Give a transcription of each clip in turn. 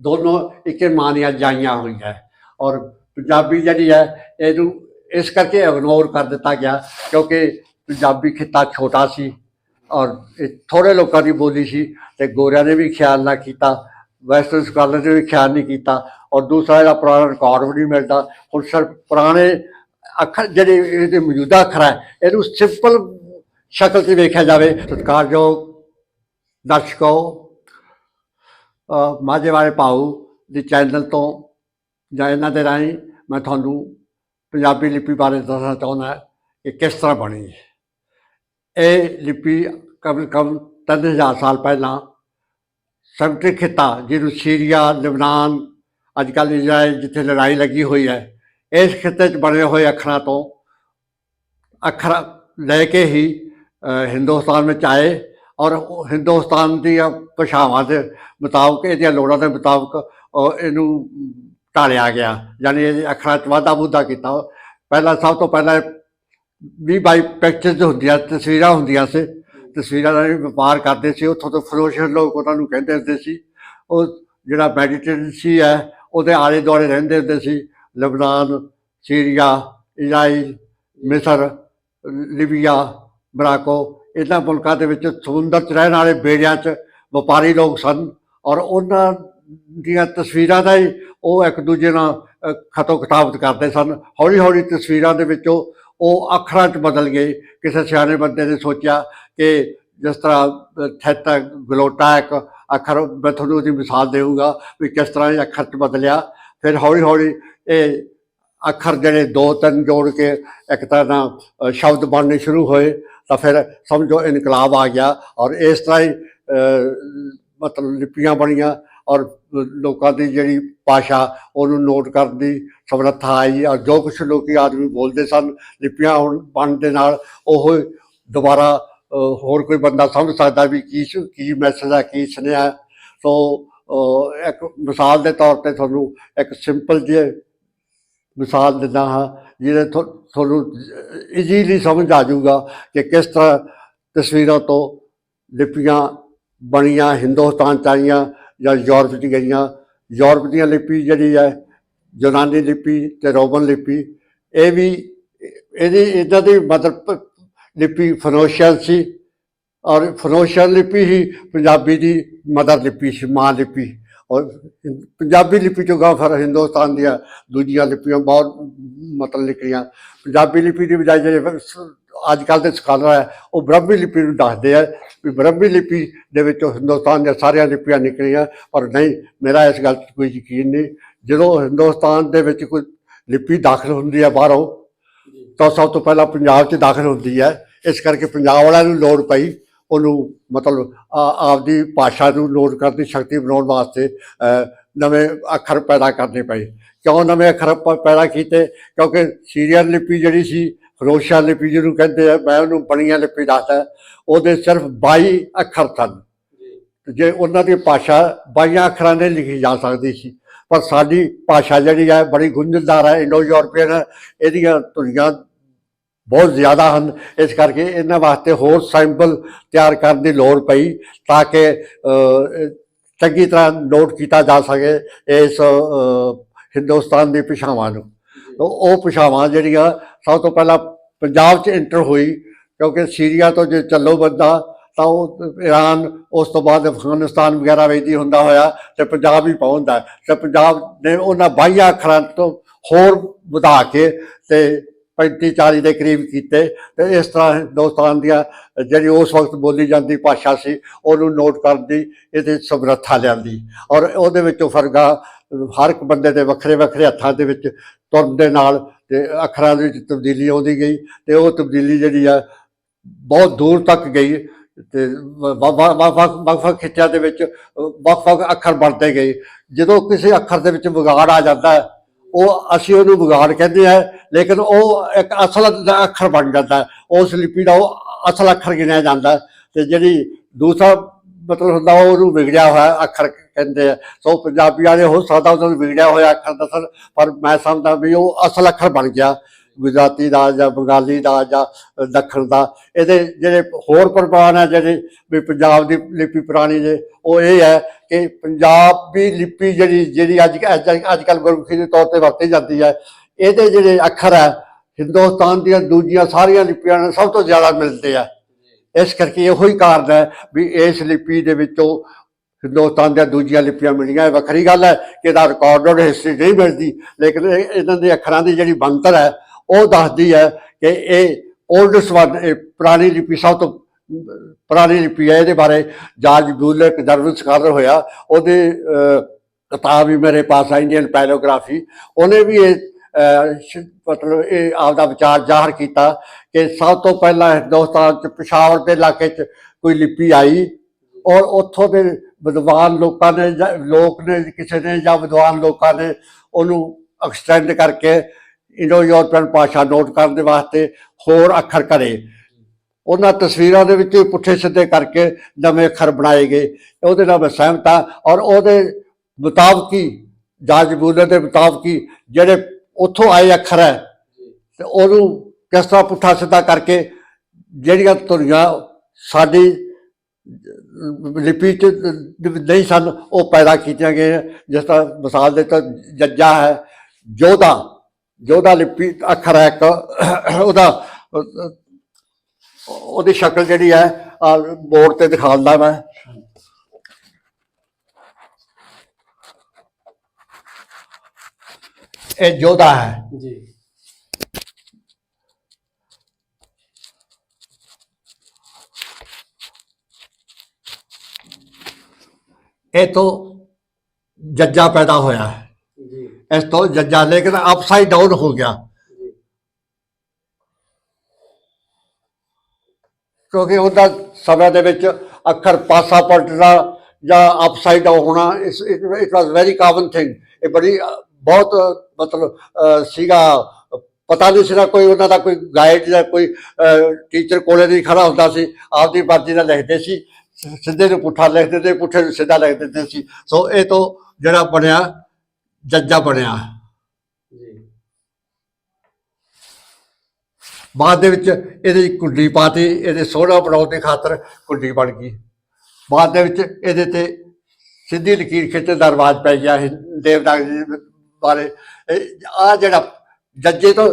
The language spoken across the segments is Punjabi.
ਦੋਨੋਂ ਇੱਕੇ ਮਾਂ ਦੀਆਂ ਜਾਈਆਂ ਹੋਈਆਂ। ਔਰ ਪੰਜਾਬੀ ਜਿਹੜੀ ਹੈ, ਇਹਨੂੰ ਇਸ ਕਰਕੇ ਇਗਨੋਰ ਕਰ ਦਿੱਤਾ ਗਿਆ ਕਿਉਂਕਿ ਪੰਜਾਬੀ ਖਿੱਤਾ ਛੋਟਾ ਸੀ ਔਰ ਇਹ ਥੋੜੇ ਲੋਕਾਂ ਦੀ ਬੋਲੀ ਸੀ ਤੇ ਗੋਰਿਆਂ ਨੇ ਵੀ ਖਿਆਲ ਨਾ ਕੀਤਾ, ਵੈਸਟਰਨ ਸਕਾਲਰ ਨੇ ਵੀ ਖਿਆਲ ਨਹੀਂ ਕੀਤਾ ਔਰ ਦੂਸਰਾ ਇਹਦਾ ਪੁਰਾਣਾ ਰਿਕਾਰਡ ਵੀ ਨਹੀਂ ਮਿਲਦਾ। ਹੁਣ ਸਿਰਫ ਪੁਰਾਣੇ ਅੱਖਰ ਜਿਹੜੇ ਇਹਦੇ ਮੌਜੂਦਾ ਅੱਖਰ ਹੈ, ਇਹਨੂੰ ਸਿੰਪਲ ਸ਼ਕਲ 'ਚ ਵੇਖਿਆ ਜਾਵੇ। ਸਤਿਕਾਰਯੋਗ ਦਰਸ਼ਕੋ ਮਾਝੇ ਵਾਲੇ ਭਾਊ ਦੇ ਚੈਨਲ ਤੋਂ ਜਾਂ ਇਹਨਾਂ ਦੇ ਰਾਹੀਂ ਮੈਂ ਤੁਹਾਨੂੰ ਪੰਜਾਬੀ ਲਿਪੀ ਬਾਰੇ ਦੱਸਣਾ ਚਾਹੁੰਦਾ ਕਿ ਕਿਸ ਤਰ੍ਹਾਂ ਬਣੀ ਹੈ। ਇਹ ਲਿਪੀ ਕਮ ਕਮ 3000 ਸਾਲ ਪਹਿਲਾਂ ਸੈਂਟਰੀ ਖਿੱਤਾ, ਜਿਹਨੂੰ ਸੀਰੀਆ, ਲਿਬਨਾਨ ਅੱਜ ਕੱਲ੍ਹ ਇਜ਼ਰਾਈਲ ਜਿੱਥੇ ਲੜਾਈ ਲੱਗੀ ਹੋਈ ਹੈ, ਇਸ ਖਿੱਤੇ 'ਚ ਬਣੇ ਹੋਏ ਅੱਖਰਾਂ ਤੋਂ ਅੱਖਰ ਲੈ ਕੇ ਹੀ ਹਿੰਦੁਸਤਾਨ ਵਿੱਚ ਆਏ ਔਰ ਹਿੰਦੁਸਤਾਨ ਦੀਆਂ ਭਾਸ਼ਾਵਾਂ ਦੇ ਮੁਤਾਬਕ ਇਹਦੀਆਂ ਲੋੜਾਂ ਦੇ ਮੁਤਾਬਕ ਅ, ਇਹਨੂੰ ਢਾਲਿਆ ਗਿਆ। ਯਾਨੀ ਇਹ ਅੱਖਰਾਂ 'ਚ ਵਾਧਾ ਬੁੱਧਾ ਕੀਤਾ। ਪਹਿਲਾਂ ਸਭ ਤੋਂ ਪਹਿਲਾਂ ਵੀ ਬਾਈ ਪਿਕਚਰਸ ਹੁੰਦੀਆਂ ਤਸਵੀਰਾਂ ਹੁੰਦੀਆਂ ਸੀ। ਤਸਵੀਰਾਂ ਦਾ ਵਪਾਰ ਕਰਦੇ ਸੀ। ਉੱਥੋਂ ਤੋਂ ਫਰੋਸ਼ਰ ਲੋਕ ਉਹਨਾਂ ਨੂੰ ਕਹਿੰਦੇ ਹੁੰਦੇ ਸੀ। ਉਹ ਜਿਹੜਾ ਮੈਡੀਟੇਸ਼ਨ ਸੀ ਹੈ ਉਹਦੇ ਆਲੇ ਦੁਆਲੇ ਰਹਿੰਦੇ ਹੁੰਦੇ ਸੀ। ਲਬਨਾਨ ਸੀਰੀਆ ਇਜ਼ਰਾਈਲ ਮਿਸਰ ਲਿਬੀਆ ਮਰਾਕੋ ਇਹਨਾਂ ਮੁਲਕਾਂ ਦੇ ਵਿੱਚ ਸਮੁੰਦਰ 'ਚ ਰਹਿਣ ਵਾਲੇ ਬੇੜਿਆਂ 'ਚ ਵਪਾਰੀ ਲੋਕ ਸਨ ਔਰ ਉਹਨਾਂ ਦੀਆਂ ਤਸਵੀਰਾਂ ਦਾ ਹੀ ਉਹ ਇੱਕ ਦੂਜੇ ਨਾਲ ਅ, ਖਤੋ ਕਿਤਾਬਤ ਕਰਦੇ ਸਨ। ਹੌਲੀ ਹੌਲੀ ਤਸਵੀਰਾਂ ਦੇ ਵਿੱਚੋਂ ਉਹ ਅੱਖਰਾਂ 'ਚ ਬਦਲ ਗਏ। ਕਿਸੇ ਸਿਆਣੇ ਬੰਦੇ ਨੇ ਸੋਚਿਆ ਕਿ ਜਿਸ ਤਰ੍ਹਾਂ ਥੈਟ ਗਲੋਟਾ ਇੱਕ ਅੱਖਰ ਮੈਂ ਤੁਹਾਨੂੰ ਉਹਦੀ ਮਿਸਾਲ ਦੇਵਾਂਗਾ ਵੀ ਕਿਸ ਤਰ੍ਹਾਂ ਇਹ ਅੱਖਰ 'ਚ ਬਦਲਿਆ। ਫਿਰ ਹੌਲੀ ਹੌਲੀ ਇਹ ਅੱਖਰ ਜਿਹੜੇ ਦੋ ਤਿੰਨ ਜੋੜ ਕੇ ਇੱਕ ਤਰ੍ਹਾਂ ਨਾਲ ਸ਼ਬਦ ਬਣਨੇ ਸ਼ੁਰੂ ਹੋਏ। ਤਾਂ ਫਿਰ ਸਮਝੋ ਇਨਕਲਾਬ ਆ ਗਿਆ ਔਰ ਇਸ ਤਰ੍ਹਾਂ ਹੀ ਮਤਲਬ ਲਿਪੀਆਂ ਬਣੀਆਂ ਔਰ ਲੋਕਾਂ ਦੀ ਜਿਹੜੀ ਭਾਸ਼ਾ ਉਹਨੂੰ ਨੋਟ ਕਰਨ ਦੀ ਸਮਰੱਥਾ ਆਈ ਔਰ ਜੋ ਕੁਛ ਲੋਕੀ ਆਦਮੀ ਬੋਲਦੇ ਸਨ, ਲਿਪੀਆਂ ਹੁਣ ਬਣਨ ਦੇ ਨਾਲ ਉਹ ਦੁਬਾਰਾ ਹੋਰ ਕੋਈ ਬੰਦਾ ਸਮਝ ਸਕਦਾ ਵੀ ਕੀ ਕੀ ਮੈਸੇਜ ਹੈ ਕੀ ਸੁਨੇਹਾ ਸੋ ਇੱਕ ਮਿਸਾਲ ਦੇ ਤੌਰ ਤੇ ਤੁਹਾਨੂੰ ਇੱਕ ਸਿੰਪਲ ਜਿਹੀ ਮਿਸਾਲ ਦਿੰਦਾ ਹਾਂ, ਜਿਹਦੇ ਤੁਹਾਨੂੰ ਇਜ਼ੀਲੀ ਸਮਝ ਆ ਜਾਊਗਾ ਕਿ ਕਿਸ ਤਰ੍ਹਾਂ ਤਸਵੀਰਾਂ ਤੋਂ ਲਿਪੀਆਂ ਬਣੀਆਂ, ਹਿੰਦੁਸਤਾਨ ਚ ਆਈਆਂ ਜਾਂ ਯੂਰਪ ਚ ਗਈਆਂ। ਯੂਰਪ ਦੀਆਂ ਲਿਪੀ ਜਿਹੜੀ ਹੈ, ਯੂਨਾਨੀ ਲਿਪੀ ਤੇ ਰੋਮਨ ਲਿਪੀ, ਇਹ ਵੀ, ਇਹਦੀ, ਇਹਨਾਂ ਦੀ ਮਤਲਬ ਲਿਪੀ ਫਨੋਸ਼ੀਅਨ ਸੀ ਔਰ ਫਨੋਸ਼ੀਅਨ ਲਿਪੀ ਹੀ ਪੰਜਾਬੀ ਦੀ ਮਦਰ ਲਿਪੀ ਸੀ, ਮਾਂ ਲਿਪੀ। ਔਰ ਪੰਜਾਬੀ ਲਿਪੀ 'ਚੋਂ ਗਾ ਫਿਰ ਹਿੰਦੁਸਤਾਨ ਦੀਆਂ ਦੂਜੀਆਂ ਲਿਪੀਆਂ ਬਹੁਤ ਮਤਲਬ ਨਿਕਲੀਆਂ। ਪੰਜਾਬੀ ਲਿਪੀ ਦੀ ਬਜਾਏ ਜਿਹੜੇ ਅੱਜ ਕੱਲ੍ਹ ਦੇ ਸਕਾਲਰ ਹੈ, ਉਹ ਬ੍ਰਹਮੀ ਲਿਪੀ ਨੂੰ ਦੱਸਦੇ ਆ ਵੀ ਬ੍ਰਹਮੀ ਲਿਪੀ ਦੇ ਵਿੱਚੋਂ ਹਿੰਦੁਸਤਾਨ ਦੀਆਂ ਸਾਰੀਆਂ ਲਿਪੀਆਂ ਨਿਕਲੀਆਂ, ਪਰ ਨਹੀਂ, ਮੇਰਾ ਇਸ ਗੱਲ 'ਚ ਕੋਈ ਯਕੀਨ ਨਹੀਂ। ਜਦੋਂ ਹਿੰਦੁਸਤਾਨ ਦੇ ਵਿੱਚ ਕੋਈ ਲਿਪੀ ਦਾਖਲ ਹੁੰਦੀ ਹੈ ਬਾਹਰੋਂ, ਤਾਂ ਸਭ ਤੋਂ ਪਹਿਲਾਂ ਪੰਜਾਬ 'ਚ ਦਾਖਲ ਹੁੰਦੀ ਹੈ। ਇਸ ਕਰਕੇ ਪੰਜਾਬ ਵਾਲਿਆਂ ਨੂੰ ਲੋੜ ਪਈ ਉਹਨੂੰ ਮਤਲਬ ਆਪਦੀ ਭਾਸ਼ਾ ਨੂੰ ਲੋਡ ਕਰਨ ਦੀ ਸ਼ਕਤੀ ਬਣਾਉਣ ਵਾਸਤੇ ਨਵੇਂ ਅੱਖਰ ਪੈਦਾ ਕਰਨੇ ਪਏ। ਕਿਉਂ ਨਵੇਂ ਅੱਖਰ ਪੈਦਾ ਕੀਤੇ? ਕਿਉਂਕਿ ਸੀਰੀਅਲ ਲਿਪੀ ਜਿਹੜੀ ਸੀ ਫਰੋਸ਼ਾ ਲਿਪੀ ਜਿਹਨੂੰ ਕਹਿੰਦੇ ਆ ਮੈਂ ਉਹਨੂੰ ਬਣੀਆਂ ਲਿਪੀ ਦੱਸਦਾ। ਉਹਦੇ ਸਿਰਫ 22 ਅੱਖਰ ਸਨ। ਜੇ। ਉਹਨਾਂ ਦੀ ਭਾਸ਼ਾ 22 ਅੱਖਰਾਂ ਦੇ ਲਿਖੀ ਜਾ ਸਕਦੀ ਸੀ। ਪਰ ਸਾਡੀ ਭਾਸ਼ਾ ਜਿਹੜੀ ਹੈ ਬੜੀ ਗੁੰਝਲਦਾਰ ਹੈ ਇੰਡੋ ਯੂਰਪੀਅਨ ਇਹਦੀਆਂ ਧੁਨੀਆਂ ਬਹੁਤ ਜ਼ਿਆਦਾ ਹਨ। ਇਸ ਕਰਕੇ ਇਹਨਾਂ ਵਾਸਤੇ ਹੋਰ ਸੈਂਪਲ ਤਿਆਰ ਕਰਨ ਦੀ ਲੋੜ ਪਈ ਤਾਂ ਕਿ ਚੰਗੀ ਤਰ੍ਹਾਂ ਨੋਟ ਕੀਤਾ ਜਾ ਸਕੇ ਇਸ ਹਿੰਦੁਸਤਾਨ ਦੀ ਭਾਸ਼ਾਵਾਂ ਨੂੰ। ਉਹ ਭਾਸ਼ਾਵਾਂ ਜਿਹੜੀਆਂ ਸਭ ਤੋਂ ਪਹਿਲਾਂ ਪੰਜਾਬ 'ਚ ਇੰਟਰ ਹੋਈ ਕਿਉਂਕਿ ਸੀਰੀਆ ਤੋਂ ਜੇ ਚੱਲੋ ਬੰਦਾ ਤਾਂ ਉਹ ਈਰਾਨ ਉਸ ਤੋਂ ਬਾਅਦ ਅਫਗਾਨਿਸਤਾਨ ਵਗੈਰਾ ਵਿੱਚ ਹੀ ਹੁੰਦਾ ਹੋਇਆ ਤੇ ਪੰਜਾਬ ਹੀ ਪਹੁੰਚਦਾ ਤੇ ਪੰਜਾਬ ਨੇ ਉਹਨਾਂ 22 ਅੱਖਰਾਂ ਤੋਂ ਹੋਰ ਵਧਾ ਕੇ ਤੇ 35 40 ਦੇ ਕਰੀਬ ਕੀਤੇ ਤੇ ਇਸ ਤਰ੍ਹਾਂ ਹਿੰਦੁਸਤਾਨ ਦੀਆਂ ਜਿਹੜੀ ਉਸ ਵਕਤ ਬੋਲੀ ਜਾਂਦੀ ਭਾਸ਼ਾ ਸੀ, ਉਹਨੂੰ ਨੋਟ ਕਰਨ ਦੀ, ਇਹਦੇ ਸਮਰੱਥਾ ਲਿਆਂਦੀ ਔਰ ਉਹਦੇ ਵਿੱਚੋਂ ਫਰਗਾ ਹਰ ਇੱਕ ਬੰਦੇ ਦੇ ਵੱਖਰੇ ਵੱਖਰੇ ਹੱਥਾਂ ਦੇ ਵਿੱਚ ਤੁਰਨ ਦੇ ਨਾਲ ਤੇ ਅੱਖਰਾਂ ਦੇ ਵਿੱਚ ਤਬਦੀਲੀ ਆਉਂਦੀ ਗਈ ਤੇ ਉਹ ਤਬਦੀਲੀ ਜਿਹੜੀ ਆ ਬਹੁਤ ਦੂਰ ਤੱਕ ਗਈ ਤੇ ਵੱਖ-ਵੱਖ ਖਿੱਚਿਆਂ ਦੇ ਵਿੱਚ, ਵੱਖ-ਵੱਖ ਅੱਖਰ ਬਣਦੇ ਗਏ। ਜਦੋਂ ਕਿਸੇ ਅੱਖਰ ਦੇ ਵਿੱਚ ਵਿਗਾੜ ਆ ਜਾਂਦਾ, ਉਹ ਅਸੀਂ ਉਹਨੂੰ ਵਿਗਾੜ ਕਹਿੰਦੇ ਆ ਲੇਕਿਨ ਉਹ ਇੱਕ ਅਸਲ ਦਾ ਅੱਖਰ ਬਣ ਜਾਂਦਾ ਉਸ ਲਿਪੀ ਦਾ ਉਹ ਅਸਲ ਅੱਖਰ ਗਿਣਿਆ ਜਾਂਦਾ ਹੈ ਤੇ ਜਿਹੜੀ ਦੂਸਰਾ ਮਤਲਬ ਹੁੰਦਾ ਉਹਨੂੰ ਵਿਗੜਿਆ ਹੋਇਆ ਅੱਖਰ ਕਹਿੰਦੇ ਆ। ਸੋ ਪੰਜਾਬੀਆਂ ਨੇ ਹੋ ਸਕਦਾ ਉਹਨਾਂ ਨੂੰ ਵਿਗੜਿਆ ਹੋਇਆ ਅੱਖਰ ਦੱਸਣ, ਪਰ ਮੈਂ ਸਮਝਦਾ ਵੀ ਉਹ ਅਸਲ ਅੱਖਰ ਬਣ ਗਿਆ। ਗੁਜਰਾਤੀ ਦਾ ਜਾਂ ਬੰਗਾਲੀ ਦਾ ਜਾਂ ਦੱਖਣ ਦਾ। ਇਹਦੇ ਜਿਹੜੇ ਹੋਰ ਪ੍ਰਭਾਵ ਹੈ ਜਿਹੜੇ ਵੀ ਪੰਜਾਬ ਦੀ ਲਿਪੀ ਪੁਰਾਣੀ ਦੇ ਉਹ ਇਹ ਹੈ ਕਿ ਪੰਜਾਬੀ ਲਿਪੀ ਜਿਹੜੀ ਜਿਹੜੀ ਅੱਜ ਅੱਜ ਕੱਲ੍ਹ ਗੁਰਮੁਖੀ ਦੇ ਤੌਰ ਤੇ ਵਰਤੀ ਜਾਂਦੀ ਹੈ ਇਹਦੇ ਜਿਹੜੇ ਅੱਖਰ ਹੈ, ਹਿੰਦੁਸਤਾਨ ਦੀਆਂ ਦੂਜੀਆਂ ਸਾਰੀਆਂ ਲਿਪੀਆਂ ਨਾਲ ਸਭ ਤੋਂ ਜ਼ਿਆਦਾ ਮਿਲਦੇ ਆ। ਇਸ ਕਰਕੇ ਇਹੋ ਹੀ ਕਾਰਨ ਹੈ ਵੀ ਇਸ ਲਿਪੀ ਦੇ ਵਿੱਚੋਂ ਹਿੰਦੁਸਤਾਨ ਦੀਆਂ ਦੂਜੀਆਂ ਲਿਪੀਆਂ ਮਿਲੀਆਂ। ਇਹ ਵੱਖਰੀ ਗੱਲ ਹੈ ਕਿ ਇਹਦਾ ਰਿਕਾਰਡਡ ਹਿਸਟਰੀ ਨਹੀਂ ਮਿਲਦੀ, ਲੇਕਿਨ ਇਹ- ਇਹਨਾਂ ਦੇ ਅੱਖਰਾਂ ਦੀ ਜਿਹੜੀ ਬਣਤਰ ਹੈ, ਉਹ ਦੱਸਦੀ ਹੈ ਕਿ ਇਹ 올ਡਸਟ ਵਨ ਪੁਰਾਣੀ ਲਿਪੀ ਸਭ ਤੋਂ, ਪੁਰਾਣੀ ਲਿਪੀ ਹੈ ਇਹਦੇ ਬਾਰੇ। ਜਾਰਜ ਬੂਲਰ ਇੱਕ ਜਰਮਨ ਸਕਾਲਰ ਹੋਇਆ, ਉਹਦੇ ਕਿਤਾਬ ਵੀ ਮੇਰੇ ਪਾਸ ਹੈ ਇੰਡੀਅਨ ਪੈਲੋਗ੍ਰਾਫੀ। ਉਹਨੇ ਵੀ ਇਹ ਮਤਲਬ ਇਹ ਆਪਦਾ ਵਿਚਾਰ ਜ਼ਾਹਰ ਕੀਤਾ ਕਿ ਸਭ ਤੋਂ ਪਹਿਲਾਂ ਹਿੰਦੁਸਤਾਨ ਚ, ਪਿਸ਼ਾਵਰ ਦੇ ਇਲਾਕੇ ਚ ਕੋਈ ਲਿਪੀ ਆਈ ਔਰ ਉੱਥੋਂ ਦੇ ਵਿਦਵਾਨ ਲੋਕਾਂ ਨੇ ਜਾਂ ਲੋਕ ਨੇ, ਕਿਸੇ ਨੇ ਜਾਂ ਵਿਦਵਾਨ ਲੋਕਾਂ ਨੇ ਉਹਨੂੰ ਐਕਸਟੈਂਡ ਕਰਕੇ ਇੰਡੋ ਯੂਰਪੀਅਨ ਭਾਸ਼ਾ ਨੋਟ ਕਰਨ ਦੇ ਵਾਸਤੇ ਹੋਰ ਅੱਖਰ ਕਰੇ। ਉਹਨਾਂ ਤਸਵੀਰਾਂ ਦੇ ਵਿੱਚ ਪੁੱਠੇ ਸਿੱਧੇ ਕਰਕੇ ਨਵੇਂ ਅੱਖਰ ਬਣਾਏ ਗਏ। ਉਹਦੇ ਨਾਲ ਮੈਂ ਸਹਿਮਤ ਹਾਂ ਔਰ ਉਹਦੇ ਮੁਤਾਬਕ ਹੀ, ਜਾਰਜ ਬੂਲਰ ਦੇ ਮੁਤਾਬਕ ਹੀ ਜਿਹੜੇ ਉੱਥੋਂ ਆਏ ਅੱਖਰ ਹੈ। ਤੇ ਉਹਨੂੰ ਕਿਸ ਤਰ੍ਹਾਂ ਪੁੱਠਾ ਸਿੱਧਾ ਕਰਕੇ ਜਿਹੜੀਆਂ ਧੁਨੀਆਂ ਸਾਡੀ ਲਿਪੀ ਚ ਨਹੀਂ ਸਨ, ਉਹ ਪੈਦਾ ਕੀਤੀਆਂ ਗਈਆਂ ਜਿਸ ਤਰ੍ਹਾਂ ਮਿਸਾਲ ਦੇ ਤਾਂ ਜੱਜਾ ਹੈ, ਜੋਧਾ ਜੋਧਾ ਲਿਪੀ ਅੱਖਰ ਹੈ ਇੱਕ, ਉਹਦਾ, ਉਹਦੀ ਸ਼ਕਲ ਜਿਹੜੀ ਹੈ ਬੋਰਡ ਤੇ ਦਿਖਾਉਂਦਾ ਮੈਂ। ਇਹ ਜੋਧਾ ਹੈ। ਜੀ। ਇਹ ਤੋਂ ਜੱਜਾ ਪੈਦਾ ਹੋਇਆ। ਹੈ ਜੀ। ਇਸ ਤੋਂ ਜੱਜਾ ਲੇਕਿਨ ਅਪਸਾਈਡ ਡਾਊਨ ਹੋ ਗਿਆ। ਜੀ। ਕਿਉਂਕਿ ਉਹਦਾ ਸਮੇਂ ਦੇ ਵਿੱਚ ਅੱਖਰ ਪਾਸਾ ਪਲਟਣਾ ਜਾਂ ਅਪਸਾਈਡ ਡਾਊਨ ਹੋਣਾ ਇਸ it was very common thing ਇਹ ਬੜੀ ਬਹੁਤ ਮਤਲਬ ਸੀਗਾ ਪਤਾ ਨਹੀਂ ਸੀਗਾ ਕੋਈ ਉਹਨਾਂ ਦਾ ਕੋਈ ਗਾਈਡ ਜਾਂ ਕੋਈ ਟੀਚਰ ਕੋਲੇ ਨਹੀਂ ਖੜਾ ਹੁੰਦਾ ਸੀ। ਆਪਦੀ ਮਰਜ਼ੀ ਨਾਲ ਲਿਖਦੇ ਸੀ। ਸਿੱਧੇ ਨੂੰ ਪੁੱਠਾ ਲਿਖਦੇ ਤੇ ਪੁੱਠੇ ਨੂੰ ਸਿੱਧਾ ਲਿਖ ਦਿੰਦੇ ਸੀ। ਸੋ ਇਹ ਤੋਂ ਜਿਹੜਾ ਬਣਿਆ ਜੱਜਾ ਬਣਿਆ। ਬਾਅਦ ਦੇ ਵਿੱਚ ਇਹਦੇ ਕੁੰਡੀ ਪਾਤੀ ਇਹਦੇ ਸੋਹਣਾ ਬਣਾਉਣ ਦੀ ਖਾਤਰ ਕੁੰਡੀ ਬਣ ਗਈ। ਬਾਅਦ ਦੇ ਵਿੱਚ ਇਹਦੇ ਤੇ ਸਿੱਧੀ ਲਕੀਰ ਖਿੱਚਣ ਦਾ ਰਿਵਾਜ ਪੈ ਗਿਆ ਦੇਵਦਾਸ ਜੀ ਬਾਰੇ। ਆ ਜਿਹੜਾ ਜੱਜੇ ਤੋਂ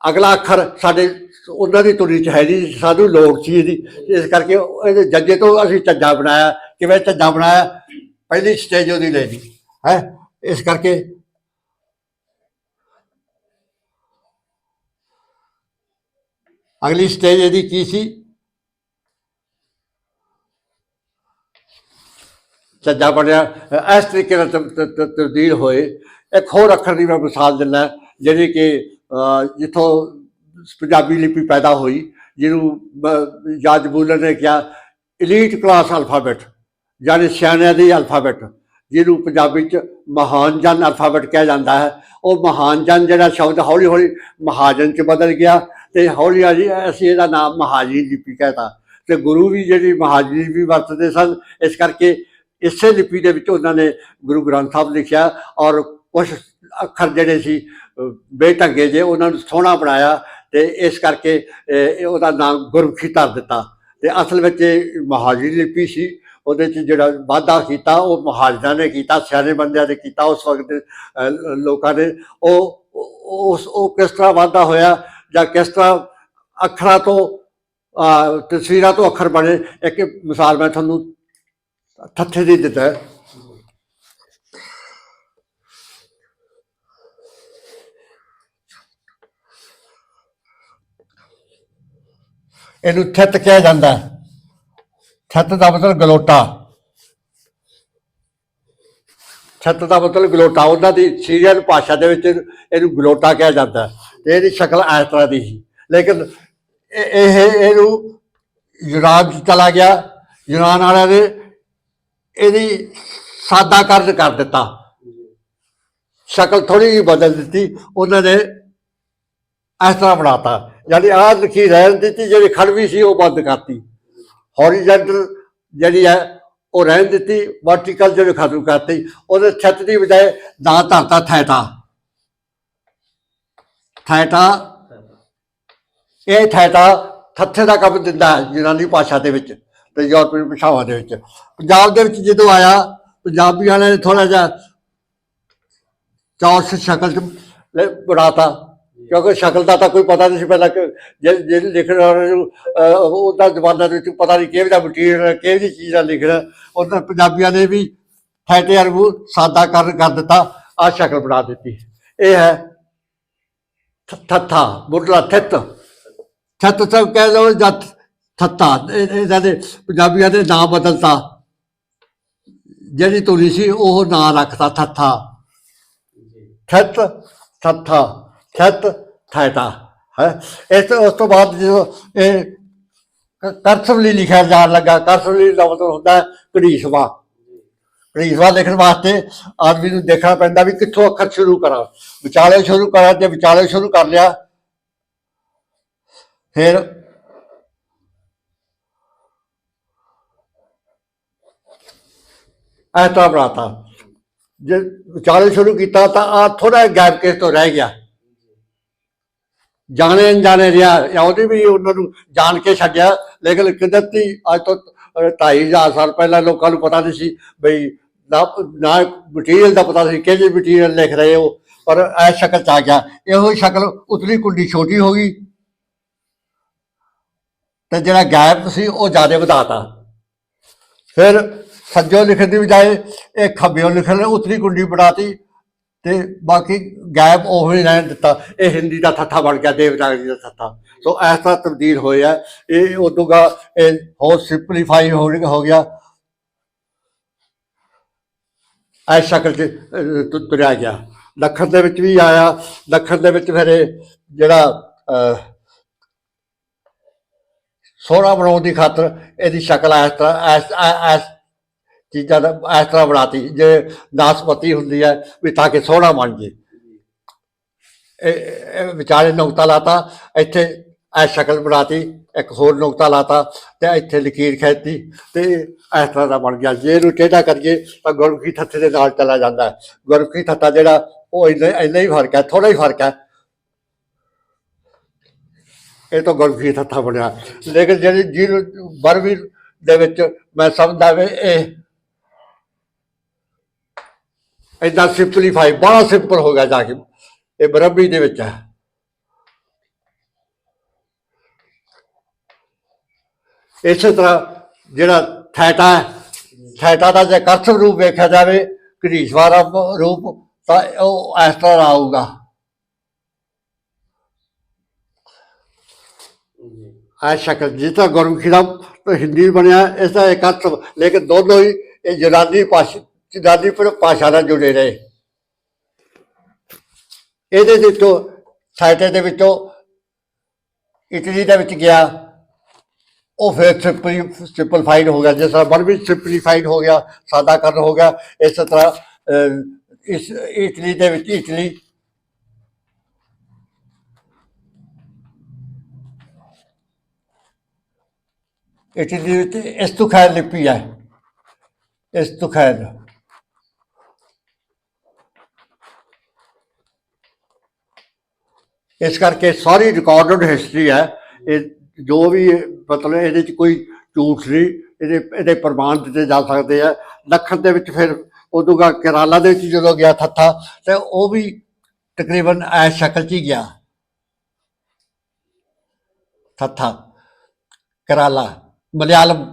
ਅਗਲਾ ਅੱਖਰ ਸਾਡੇ ਉਹਨਾਂ ਦੀ ਤੁਰੀ ਚ ਹੈ ਜੀ ਸਾਧੂ ਲੋਕ ਸੀ ਇਹਦੀ। ਇਸ ਕਰਕੇ ਇਹਦੇ ਜੱਜੇ ਤੋਂ ਅਸੀਂ ਝੱਜਾ ਬਣਾਇਆ, ਕਿਵੇਂ ਝੱਜਾ ਬਣਾਇਆ? ਪਹਿਲੀ ਸਟੇਜ ਉਹਦੀ ਲੈ ਲਈ, ਹੈ? ਇਸ ਕਰਕੇ ਅਗਲੀ ਸਟੇਜ ਇਹਦੀ ਕੀ ਸੀ? ਸੱਜਾ ਬਣਿਆ। ਇਸ ਤਰੀਕੇ ਨਾਲ ਤਬਦੀਲ ਹੋਏ। ਇੱਕ ਹੋਰ ਅੱਖਰ ਦੀ ਮੈਂ ਮਿਸਾਲ ਦਿੰਦਾ, ਜਿਹੜੀ ਕਿ ਜਿੱਥੋਂ ਪੰਜਾਬੀ ਲਿਪੀ ਪੈਦਾ ਹੋਈ, ਜਿਹਨੂੰ ਬ- ਬੂਲਰ ਨੇ ਕਿਹਾ ਇਲੀਟ ਕਲਾਸ ਅਲਫਾਬੈਟ ਯਾਨੀ ਸਿਆਣਿਆਂ ਦੀ ਅਲਫਾਬੈਟ ਜਿਹਨੂੰ ਪੰਜਾਬੀ ਚ ਮਹਾਨ ਜਨ ਅਲਫਾਬੈਟ ਕਿਹਾ ਜਾਂਦਾ ਹੈ। ਉਹ ਮਹਾਨ ਜਨ ਜਿਹੜਾ ਸ਼ਬਦ ਹੌਲੀ ਹੌਲੀ ਮਹਾਜਨ ਚ ਬਦਲ ਗਿਆ ਤੇ ਹੌਲੀ ਹੌਲੀ ਅਸੀਂ ਇਹਦਾ ਨਾਮ ਮਹਾਜਨੀ ਲਿਪੀ ਕਹਿਤਾ। ਤੇ ਗੁਰੂ ਵੀ ਜਿਹੜੀ ਮਹਾਜਨੀ ਵੀ ਵਰਤਦੇ ਸਨ, ਇਸ ਕਰਕੇ ਇਸੇ ਲਿਪੀ ਦੇ ਵਿੱਚ ਉਹਨਾਂ ਨੇ ਗੁਰੂ ਗ੍ਰੰਥ ਸਾਹਿਬ ਲਿਖਿਆ ਔਰ ਕੁਝ ਅੱਖਰ ਜਿਹੜੇ ਸੀ ਬੇਢੰਗੇ ਜੇ ਉਹਨਾਂ ਨੂੰ ਸੋਹਣਾ ਬਣਾਇਆ ਤੇ ਇਸ ਕਰਕੇ ਉਹਦਾ ਨਾਮ ਗੁਰਮੁਖੀ ਧਰ ਦਿੱਤਾ। ਤੇ ਅਸਲ ਵਿੱਚ ਇਹ ਮਹਾਜਨੀ ਲਿਪੀ ਸੀ, ਉਹਦੇ ਚ ਜਿਹੜਾ ਵਾਧਾ ਕੀਤਾ, ਉਹ ਮਹਾਜਨਾਂ ਨੇ ਕੀਤਾ, ਸਿਆਣੇ ਬੰਦਿਆਂ ਨੇ ਕੀਤਾ, ਉਸ ਵਕਤ ਲੋਕਾਂ ਨੇ। ਉਹ, ਉਹ- ਉਸ, ਉਹ ਕਿਸ ਤਰ੍ਹਾਂ ਵਾਧਾ ਹੋਇਆ, ਜਾਂ ਕਿਸ ਤਰ੍ਹਾਂ ਅੱਖਰਾਂ ਤੋਂ ਤਸਵੀਰਾਂ ਤੋਂ ਅੱਖਰ ਬਣੇ, ਇੱਕ ਮਿਸਾਲ ਮੈਂ ਤੁਹਾਨੂੰ ਥੱਥੇ ਦੀ ਦਿੱਤਾ। ਇਹਨੂੰ ਥਿੱਤ ਕਿਹਾ ਜਾਂਦਾ ਹੈ। ਥਿੱਤ ਦਾ ਮਤਲਬ ਗਲੋਟਾ। ਥਿੱਤ ਦਾ ਮਤਲਬ ਗਲੋਟਾ। ਉਹਨਾਂ ਦੀ ਸੀਰੀਅਲ ਭਾਸ਼ਾ ਦੇ ਵਿੱਚ ਇਹਨੂੰ ਗਲੋਟਾ ਕਿਹਾ ਜਾਂਦਾ ਤੇ ਇਹਦੀ ਸ਼ਕਲ ਇਸ ਤਰ੍ਹਾਂ ਦੀ ਸੀ। ਲੇਕਿਨ ਇਹ ਇਹ- ਇਹਨੂੰ ਯੂਨਾਨ 'ਚ ਚਲਾ ਗਿਆ। ਯੂਨਾਨ ਵਾਲਿਆਂ ਨੇ ਇਹਦੀ ਸਾਦਾ ਕਰਨ ਕਰ ਦਿੱਤਾ। ਸ਼ਕਲ ਥੋੜੀ ਜਿਹੀ ਬਦਲ ਦਿੱਤੀ। ਉਹਨਾਂ ਨੇ ਇਸ ਤਰ੍ਹਾਂ ਬਣਾਤਾ। ਯਾਨੀ ਆਹ ਲਿਖੀ ਰਹਿਣ ਦਿੱਤੀ, ਜਿਹੜੀ ਖੜਵੀ ਸੀ ਉਹ ਬੰਦ ਕਰਤੀ। ਹੌਰੀਜ਼ੈਂਟਲ ਜਿਹੜੀ ਹੈ, ਉਹ ਰਹਿਣ ਦਿੱਤੀ ਵਰਟੀਕਲ ਜਿਹੜੇ ਖਤਮ ਕਰਤੀ। ਉਹਦੇ ਛੱਤ ਦੀ ਬਜਾਏ ਨਾ ਧਰਤਾ ਥੈਟਾ। ਥੈਟਾ, ਇਹ ਥੈਟਾ ਥੱਥੇ ਦਾ ਕੰਮ ਦਿੰਦਾ ਹੈ, ਯੂਨਾਨੀ ਭਾਸ਼ਾ ਦੇ ਵਿੱਚ ਤੇ ਯੂਰਪੀਅਨ ਭਾਸ਼ਾਵਾਂ ਦੇ ਵਿੱਚ। ਪੰਜਾਬ ਦੇ ਵਿੱਚ ਜਦੋਂ ਆਇਆ, ਪੰਜਾਬੀਆਂ ਨੇ ਥੋੜਾ ਜਿਹਾ ਚੌਰਸ ਸ਼ਕਲ ਚ ਲ- ਬਣਾਤਾ। ਕਿਉਂਕਿ ਸ਼ਕਲ ਦਾ ਤਾਂ ਕੋਈ ਪਤਾ ਨਹੀਂ ਸੀ ਪਹਿਲਾਂ ਕਿ ਜੇ ਜੇ ਲਿਖਣ ਵਾਲੇ ਨੂੰ ਉਹਦਾ ਜ਼ਮਾਨਾ ਦੇ ਵਿੱਚ ਪਤਾ ਨਹੀਂ ਕਿਹੜਾ ਮਟੀਰੀਅਲ ਕਿਹੜੀ ਚੀਜ਼ ਦਾ ਲਿਖਣਾ। ਉਹਨਾਂ ਪੰਜਾਬੀਆਂ ਨੇ ਵੀ ਥੈਟੇ ਨੂੰ ਸਾਦਾ ਕਰ ਕਰ ਦਿੱਤਾ ਆ ਸ਼ਕਲ ਬਣਾ ਦਿੱਤੀ। ਇਹ ਹੈ ਥੱਥਾ ਮੁੱਢਲਾ ਥਿੱਤ। ਥੱਤ ਸਭ ਕਹਿ ਲਓ ਜਾਂ ਥੱਤਾ ਇਹ- ਇਹਨਾਂ ਦੇ ਪੰਜਾਬੀਆਂ ਦੇ ਨਾਮ ਬਦਲਤਾ। ਜਿਹੜੀ ਤੁਲੀ ਸੀ ਉਹ ਨਾਂ ਰੱਖਤਾ ਥੱਥਾ। ਥੱਤ ਥੱਥਾ। ਥੱਤ ਥੈਤਾ ਹੈ। ਇਸ ਤੋਂ ਉਸ ਤੋਂ ਬਾਅਦ ਜਦੋਂ ਇਹ ਕ- ਕਰਸਵਲੀ ਲਿਖਿਆ ਜਾਣ ਲੱਗਾ, ਕਰਸਵਲੀ ਦਾ ਮਤਲਬ ਹੁੰਦਾ ਹੈ ਘੜੀਸਵਾ। ਘੜੀਸਵਾ ਲਿਖਣ ਵਾਸਤੇ ਆਦਮੀ ਨੂੰ ਦੇਖਣਾ ਪੈਂਦਾ ਵੀ ਕਿੱਥੋਂ ਅੱਖਰ ਸ਼ੁਰੂ ਕਰਾਂ। ਵਿਚਾਲੇ ਸ਼ੁਰੂ ਕਰਾਂ ਜੇ ਵਿਚਾਲੇ ਸ਼ੁਰੂ ਕਰ ਲਿਆ। ਫਿਰ ਇਸ ਤਰ੍ਹਾਂ ਬਣਾਤਾ। ਜੇ ਵਿਚਾਲੇ ਸ਼ੁਰੂ ਕੀਤਾ ਤਾਂ ਆ ਥੋੜਾ ਗੈਪ ਕਿਸ ਤੋਂ ਰਹਿ ਗਿਆ? ਜਾਣੇ ਅਣਜਾਣੇ ਰਿਹਾ ਜਾਂ ਵੀ ਉਹਨਾਂ ਨੂੰ ਜਾਣ ਕੇ ਛੱਡਿਆ। ਲੇਕਿਨ ਕਿਦਰਤੀ ਅੱਜ ਤੋਂ 2500 ਸਾਲ ਪਹਿਲਾਂ ਲੋਕਾਂ ਨੂੰ ਪਤਾ ਨਹੀਂ ਸੀ ਬਈ, ਨਾ ਮਟੀਰੀਅਲ ਦਾ ਪਤਾ ਸੀ ਕਿਹੜੇ ਮਟੀਰੀਅਲ ਲਿਖ ਰਹੇ ਹੋ, ਪਰ ਐ ਸ਼ਕਲ ਚ ਆ ਗਿਆ। ਇਹੋ ਹੀ ਸ਼ਕਲ ਉਤਲੀ ਕੁੰਡੀ ਛੋਟੀ ਹੋ ਗਈ। ਤੇ ਜਿਹੜਾ ਗੈਪ ਸੀ, ਉਹ ਜ਼ਿਆਦਾ ਵਧਾਤਾ। ਫਿਰ ਸੱਜੋ ਲਿਖਣ ਦੀ ਬਜਾਏ ਇਹ ਖੱਬਿਓ ਲਿਖਣ ਉਤਲੀ ਕੁੰਡੀ ਬਣਾਤੀ। ਤੇ ਬਾਕੀ ਗੈਪ ਉਹ ਹੀ ਰਹਿਣ ਦਿੱਤਾ। ਇਹ ਹਿੰਦੀ ਦਾ ਥੱਥਾ ਬਣ ਗਿਆ ਦੇਵਨਾਗਰੀ ਦਾ ਥੱਥਾ। ਸੋ ਇਸ ਤਰ੍ਹਾਂ ਤਬਦੀਲ ਹੋਇਆ ਇਹ ਉਦੋਂ ਦਾ ਇਹ ਹੋਰ ਸਿੰਪਲੀਫਾਈ ਹੋ ਹੋ ਗਿਆ। ਇਸ ਸ਼ਕਲ ਚ ਤੁਰਿਆ ਗਿਆ। ਦੱਖਣ ਦੇ ਵਿੱਚ ਵੀ ਆਇਆ। ਦੱਖਣ ਦੇ ਵਿੱਚ ਫਿਰ ਇਹ ਜਿਹੜਾ ਅਹ, ਸੋਹਣਾ ਬਣਾਉਣ ਦੀ ਖਾਤਰ ਇਹਦੀ ਸ਼ਕਲ ਇਸ ਤਰ੍ਹਾਂ ਇਸ ਚੀਜ਼ਾਂ ਦਾ ਇਸ ਤਰ੍ਹਾਂ ਬਣਾਤੀ, ਜੇ ਨਾਸਪਤੀ ਹੁੰਦੀ ਹੈ ਵੀ ਤਾਂ ਕਿ ਸੋਹਣਾ ਬਣ ਜੇ। ਇਹ ਵਿਚਾਰੇ ਨੁਕਤਾ ਲਾਤਾ, ਇੱਥੇ ਇਹ ਸ਼ਕਲ ਬਣਾਤੀ, ਇੱਕ ਹੋਰ ਨੁਕਤਾ ਲਾਤਾ ਤੇ ਇੱਥੇ ਲਕੀਰ ਖਿੱਚਤੀ ਤੇ ਇਸ ਤਰ੍ਹਾਂ ਦਾ ਬਣ ਗਿਆ। ਜੇ ਇਹਨੂੰ ਟੇਢਾ ਕਰੀਏ ਤਾਂ ਗੁਰਮੁਖੀ ਥੱਥੇ ਦੇ ਨਾਲ ਚਲਾ ਜਾਂਦਾ ਹੈ। ਗੁਰਮੁਖੀ ਥੱਤਾ ਜਿਹੜਾ, ਉਹ ਇੰਨਾ ਇੰਨਾ ਹੀ ਫ਼ਰਕ ਹੈ ਥੋੜਾ ਹੀ ਫ਼ਰਕ ਹੈ। ਇਹ ਤਾਂ ਗੁਰਮੁਖੀ ਥੱਥਾ ਬਣਿਆ। ਲੇਕਿਨ ਜਿਹੜੀ ਜਿਹਨੂੰ ਬਰਵੀ ਦੇ ਵਿੱਚ ਮੈਂ ਸਮਝਦਾ ਵੀ ਇਹ ਇਦਾਂ ਸਿੰਪਲੀਫਾਈ ਬੜਾ ਸਿੰਪਲ ਹੋ ਗਿਆ ਜਾ ਕੇ। ਇਹ ਬਰਬਰੀ ਦੇ ਵਿੱਚ ਹੈ। ਇਸੇ ਤਰ੍ਹਾਂ ਜਿਹੜਾ ਥੈਟਾ ਥੈਟਾ ਦਾ ਜੇ ਕਰਸਵ ਰੂਪ ਵੇਖਿਆ ਜਾਵੇ, ਘੜੀਸ਼ਵਾਰਾ ਰੂਪ ਤਾਂ ਉਹ ਇਸ ਤਰ੍ਹਾਂ ਆਊਗਾ। ਆ ਸ਼ਕਲ, ਜਿਸ ਤਰ੍ਹਾਂ ਗੁਰਮੁਖੀ ਦਾ ਹਿੰਦੀ ਬਣਿਆ, ਇਸ ਦਾ ਇੱਕ ਅਰਥ ਲੇਕਿਨ ਦੋਨੋਂ ਹੀ ਇਹ ਜਨਾਨੀ ਭਾਸ਼ਾ ਜਨਾਨੀ ਭਾਸ਼ਾ ਨਾਲ ਜੁੜੇ ਰਹੇ। ਇਹਦੇ ਵਿੱਚੋਂ ਸਾਈਟੇ ਦੇ ਵਿੱਚੋਂ ਇਟਲੀ ਦੇ ਵਿੱਚ ਗਿਆ। ਉਹ ਫਿਰ ਸਿੰਪਲੀਫਾਈਡ ਹੋ ਗਿਆ। ਜਿਸ ਤਰ੍ਹਾਂ ਬਰ ਸਿੰਪਲੀਫਾਈਡ ਹੋ ਗਿਆ ਸਾਦਾ ਕਰਨ ਹੋ ਗਿਆ, ਇਸ ਤਰ੍ਹਾਂ ਇਸ ਇਟਲੀ ਦੇ ਵਿੱਚ ਇਟਲੀ। ਇਟਲੀ ਵਿੱਚ ਇਸ ਤੋਂ ਖੈਰ ਲਿਪੀ ਹੈ। ਇਸ ਤੋਂ ਖੈਰ। ਇਸ ਕਰਕੇ ਸਾਰੀ ਰਿਕਾਰਡਡ ਹਿਸਟਰੀ ਹੈ। ਇਹ ਜੋ ਵੀ ਇਹ ਮਤਲਬ ਇਹਦੇ ਚ ਕੋਈ ਝੂਠ ਨਹੀਂ, ਇਹਦੇ ਇਹਦੇ ਪ੍ਰਮਾਣ ਦਿੱਤੇ ਜਾ ਸਕਦੇ ਆ। ਦੱਖਣ ਦੇ ਵਿੱਚ ਫਿਰ ਉਦੋਂ ਦਾ ਕੇਰਾਲਾ ਦੇ ਵਿੱਚ ਜਦੋਂ ਗਿਆ ਥੱਥਾ, ਤੇ ਉਹ ਵੀ ਤਕਰੀਬਨ ਐ ਸ਼ਕਲ ਚ ਹੀ ਗਿਆ। ਥੱਥਾ, ਕੇਰਾਲਾ, ਮਲਿਆਲਮ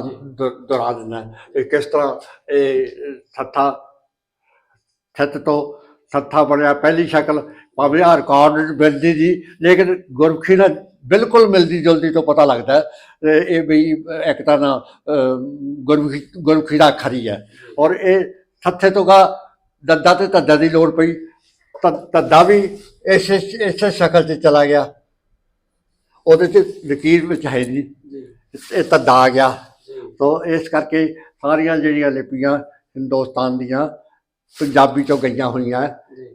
ਦੁਹਰਾ ਦਿੰਦਾ। ਇਹ ਕਿਸ ਤਰ੍ਹਾਂ ਇਹ ਥੱਥਾ ਥੱਤ ਤੋਂ ਥੱਥਾ ਬਣਿਆ ਪਹਿਲੀ ਸ਼ਕਲ ਭਾਵੇਂ ਆ ਰਿਕਾਰਡ ਮਿਲਦੀ ਜੀ ਲੇਕਿਨ ਗੁਰਮੁਖੀ ਨਾਲ ਬਿਲਕੁਲ ਮਿਲਦੀ ਜੁਲਦੀ ਤੋਂ ਪਤਾ ਲੱਗਦਾ। ਤੇ ਇਹ ਵੀ ਇੱਕ ਅਹ, ਗੁਰਮੁਖੀ ਗੁਰਮੁਖੀ ਦਾ ਅੱਖਰ ਹੀ ਔਰ ਇਹ ਥੱਥੇ ਤੋਂ ਗਾ ਦੱਦਾ ਤੇ ਧੱਦਾ ਦੀ ਲੋੜ ਪਈ। ਤਾਂ ਧੱਦਾ ਵੀ ਇਸੇ ਇਸੇ ਸ਼ਕਲ 'ਚ ਚਲਾ ਗਿਆ। ਉਹਦੇ 'ਚ ਲਕੀਰ ਵਿੱਚ ਹੈ ਨਹੀਂ ਇਹ ਧੱਦਾ ਆ ਗਿਆ। ਤੋ ਇਸ ਕਰਕੇ ਸਾਰੀਆਂ ਜਿਹੜੀਆਂ ਲਿਪੀਆਂ ਹਿੰਦੁਸਤਾਨ ਦੀਆਂ ਪੰਜਾਬੀ ਚੋਂ ਗਈਆਂ ਹੋਈਆਂ।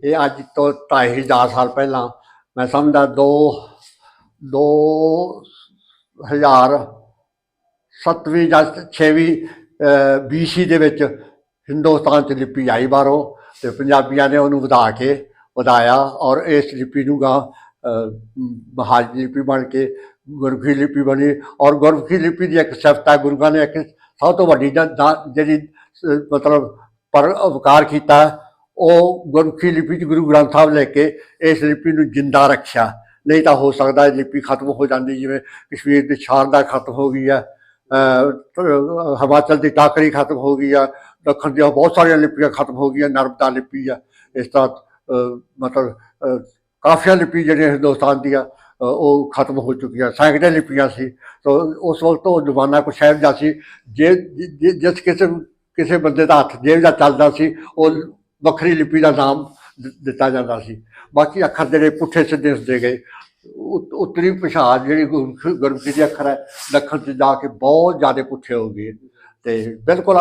ਇਹ ਅੱਜ ਤੋਂ 2500 ਸਾਲ ਪਹਿਲਾਂ ਮੈਂ ਸਮਝਦਾ ਦੋ ਦੋ ਹਜ਼ਾਰ 7ਵੀਂ ਜਾਂ 6ਵੀਂ BC ਦੇ ਵਿੱਚ ਹਿੰਦੁਸਤਾਨ 'ਚ ਲਿਪੀ ਆਈ ਬਾਹਰੋਂ ਤੇ ਪੰਜਾਬੀਆਂ ਨੇ ਉਹਨੂੰ ਵਧਾ ਕੇ ਵਧਾਇਆ ਔਰ ਇਸ ਲਿਪੀ ਨੂੰ ਗਾ ਮਹਾਜ ਲਿਪੀ ਬਣ ਕੇ ਗੁਰਮੁਖੀ ਲਿਪੀ ਬਣੀ ਔਰ ਗੁਰਮੁਖੀ ਲਿਪੀ ਦੀ ਇੱਕ ਸਿਫਤ ਹੈ ਗੁਰੂਆਂ ਨੇ ਇੱਕ ਸਭ ਤੋਂ ਵੱਡੀ ਜਿਹੜੀ ਮਤਲਬ ਪਰ ਉਪਕਾਰ ਕੀਤਾ ਉਹ ਗੁਰਮੁਖੀ ਲਿਪੀ ਚ ਗੁਰੂ ਗ੍ਰੰਥ ਸਾਹਿਬ ਲੈ ਕੇ ਇਸ ਲਿਪੀ ਨੂੰ ਜਿੰਦਾ ਰੱਖਿਆ। ਨਹੀਂ ਤਾਂ ਹੋ ਸਕਦਾ ਇਹ ਲਿਪੀ ਖਤਮ ਹੋ ਜਾਂਦੀ ਜਿਵੇਂ ਕਸ਼ਮੀਰ ਦੀ ਸ਼ਾਰਦਾ ਖਤਮ ਹੋ ਗਈ ਆ ਅਹ, ਹਿਮਾਚਲ ਦੀ ਟਾਕਰੀ ਖਤਮ ਹੋ ਗਈ ਆ ਦੱਖਣ ਦੀਆਂ ਬਹੁਤ ਸਾਰੀਆਂ ਲਿਪੀਆਂ ਖਤਮ ਹੋ ਗਈਆਂ ਨਰਮਦਾ ਲਿਪੀ ਆ ਇਸ ਤਰ੍ਹਾਂ ਮਤਲਬ ਕਾਫੀਆਂ ਲਿਪੀ ਜਿਹੜੀਆਂ ਹਿੰਦੁਸਤਾਨ ਦੀਆਂ ਉਹ ਖਤਮ ਹੋ ਚੁੱਕੀਆਂ ਸੈਂਕੜੇ ਲਿਪੀਆਂ ਸੀ। ਤੋ ਉਸ ਵਕਤ ਉਹ ਜ਼ਮਾਨਾ ਕੁਛ ਇਹੋ ਜਿਹਾ ਸੀ, ਜੇ, ਜਿ- ਜਿਸ ਕਿਸੇ ਕਿਸੇ ਬੰਦੇ ਦਾ ਹੱਥ ਜੇਬ ਦਾ ਚੱਲਦਾ ਸੀ, ਉਹ ਵੱਖਰੀ ਲਿਪੀ ਦਾ ਨਾਮ ਦਿੱਤਾ ਜਾਂਦਾ ਸੀ। ਬਾਕੀ ਅੱਖਰ ਜਿਹੜੇ ਪੁੱਠੇ ਸਿੱਧੇ ਹੁੰਦੇ ਗਏ। ਉੱਤਰੀ ਪਛਾਣ ਜਿਹੜੀ ਗੁਰਮੁਖੀ ਦੇ ਅੱਖਰ ਹੈ, ਦੱਖਣ ਚ ਜਾ ਕੇ ਬਹੁਤ ਜ਼ਿਆਦਾ ਪੁੱਠੇ ਹੋ ਗਏ। ਤੇ ਬਿਲਕੁਲ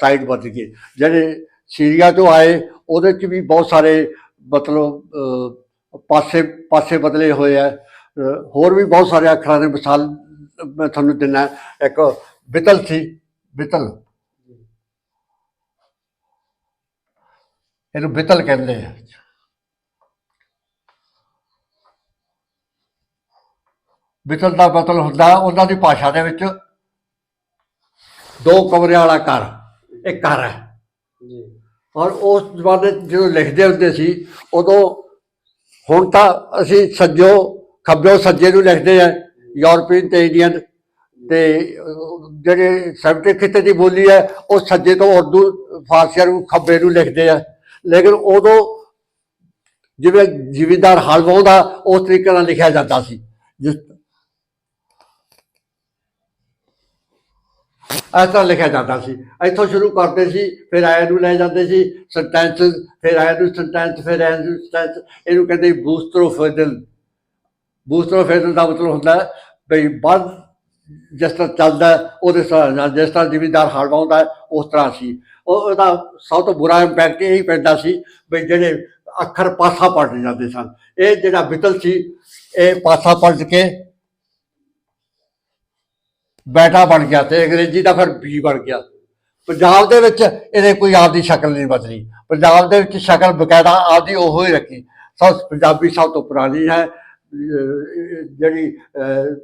ਸਾਈਡ ਬਦਲ ਗਈ ਜਿਹੜੇ ਸੀਰੀਆ ਤੋਂ ਆਏ, ਉਹਦੇ ਚ ਵੀ ਬਹੁਤ ਸਾਰੇ ਮਤਲਬ ਪਾਸੇ ਪਾਸੇ ਬਦਲੇ ਹੋਏ ਆ। ਹੋਰ ਵੀ ਬਹੁਤ ਸਾਰੇ ਅੱਖਰਾਂ ਦੇ ਮਿਸਾਲ ਮੈਂ ਤੁਹਾਨੂੰ ਦਿੰਦਾ। ਇੱਕ ਬਿਤਲ ਸੀ, ਬਿਤਲ। ਇਹਨੂੰ ਬਿਤਲ ਕਹਿੰਦੇ ਆ। ਬਿਤਲ ਦਾ ਬਤਲ ਹੁੰਦਾ ਉਹਨਾਂ ਦੀ ਭਾਸ਼ਾ ਦੇ ਵਿੱਚ ਦੋ ਕਮਰੇ ਵਾਲਾ ਘਰ, ਇੱਕ ਘਰ ਹੈ। ਜੀ। ਔਰ ਉਸ ਜ਼ਮਾਨੇ 'ਚ ਜਦੋਂ ਲਿਖਦੇ ਹੁੰਦੇ ਸੀ, ਉਦੋਂ ਹੁਣ ਤਾਂ ਅਸੀਂ ਸੱਜੋ ਖੱਬਿਓ ਸੱਜੇ ਨੂੰ ਲਿਖਦੇ ਆ ਯੂਰਪੀਅਨ ਤੇ ਇੰਡੀਅਨ ਤੇ, ਜਿਹੜੇ ਸੈਂਟਰ ਖਿੱਤੇ ਦੀ ਬੋਲੀ ਹੈ, ਉਹ ਸੱਜੇ ਤੋਂ ਉਰਦੂ, ਫਾਰਸੀਆ ਨੂੰ ਖੱਬੇ ਨੂੰ ਲਿਖਦੇ ਆ। ਲੇਕਿਨ ਉਦੋਂ ਜਿਵੇਂ ਜ਼ਿਮੀਦਾਰ ਹਲ ਵਾਹੁੰਦਾ ਉਸ ਤਰੀਕੇ ਨਾਲ ਲਿਖਿਆ ਜਾਂਦਾ ਸੀ, ਜਿਸ ਇਸ ਤਰ੍ਹਾਂ ਲਿਖਿਆ ਜਾਂਦਾ ਸੀ। ਇੱਥੋਂ ਸ਼ੁਰੂ ਕਰਦੇ ਸੀ, ਫਿਰ ਆਇਆ ਨੂੰ ਲੈ ਜਾਂਦੇ ਸੀ ਸੈਂਟੈਂਸ ਫਿਰ ਆਇਆ ਨੂੰ ਸੈਂਟੈਂਸ ਫਿਰ ਆਇਆ ਨੂੰ ਸੈਂਟੈਂਸ ਇਹਨੂੰ ਕਹਿੰਦੇ ਬੂਸਟਰੋਫੇਡਲ ਬੂਸਟਰੋਫੇਡਲ ਦਾ ਮਤਲਬ ਹੁੰਦਾ ਵੀ ਵੱਧ ਜਿਸ ਤਰ੍ਹਾਂ ਚੱਲਦਾ ਉਹਦੇ ਹਿਸਾਬ ਨਾਲ ਜਿਸ ਤਰ੍ਹਾਂ ਜ਼ਿਮੀਦਾਰ ਹੜਵਾਉਂਦਾ ਉਸ ਤਰ੍ਹਾਂ ਸੀ। ਉਹ ਉਹਦਾ ਸਭ ਤੋਂ ਬੁਰਾ ਇੰਪੈਕਟ ਇਹ ਹੀ ਪੈਂਦਾ ਸੀ ਵੀ ਜਿਹੜੇ ਅੱਖਰ ਪਾਸਾ ਪੜ ਜਾਂਦੇ ਸਨ। ਇਹ ਜਿਹੜਾ ਬਿਤਲ ਸੀ, ਇਹ ਪਾਸਾ ਪਲਟ ਕੇ ਬੈਟਾ ਬਣ ਗਿਆ ਤੇ ਅੰਗਰੇਜ਼ੀ ਦਾ ਫਿਰ ਬੀ ਬਣ ਗਿਆ। ਪੰਜਾਬ ਦੇ ਵਿੱਚ ਇਹਦੇ ਕੋਈ ਆਪਦੀ ਸ਼ਕਲ ਨਹੀਂ ਬਦਲੀ। ਪੰਜਾਬ ਦੇ ਵਿੱਚ ਸ਼ਕਲ ਬਕਾਇਦਾ ਆਪਦੀ ਉਹ ਹੀ ਰੱਖੀ। ਸਭ ਪੰਜਾਬੀ ਸਭ ਤੋਂ ਪੁਰਾਣੀ ਹੈ। ਜਿਹੜੀ ਅਹ,